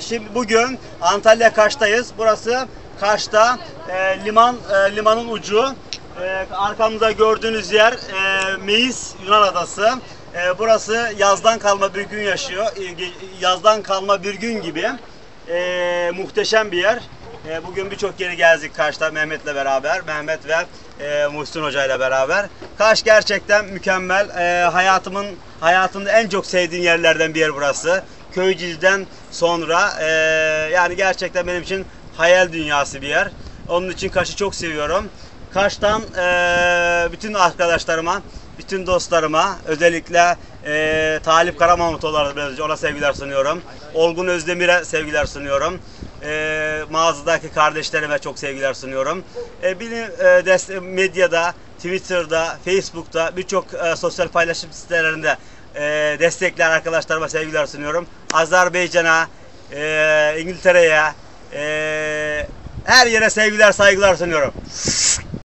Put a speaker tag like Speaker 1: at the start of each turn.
Speaker 1: Şimdi bugün Antalya Kaş'tayız. Burası Kaş'ta e, liman e, limanın ucu. E, arkamda gördüğünüz yer e, Meis Yunan adası. E, burası yazdan kalma bir gün yaşıyor. E, yazdan kalma bir gün gibi. E, muhteşem bir yer. E, bugün birçok yeri gezdik Kaş'ta Mehmet'le beraber. Mehmet ve e, Muhsin Hoca ile beraber. Kaş gerçekten mükemmel. E, hayatımın hayatımda en çok sevdiğim yerlerden bir yer burası. Köyceğiz'den sonra e, yani gerçekten benim için hayal dünyası bir yer. Onun için Kaş'ı çok seviyorum. Kaş'tan e, bütün arkadaşlarıma, bütün dostlarıma özellikle e, Talip Karamahmutoğlu vardı biraz önce ona sevgiler sunuyorum. Olgun Özdemir'e sevgiler sunuyorum. E, mağazadaki kardeşlerime çok sevgiler sunuyorum. E, bilim, e, medyada, Twitter'da, Facebook'ta birçok e, sosyal paylaşım sitelerinde e, destekleyen arkadaşlarıma sevgiler sunuyorum. Azerbaycan'a, e, İngiltere'ye, e, her yere sevgiler, saygılar sunuyorum.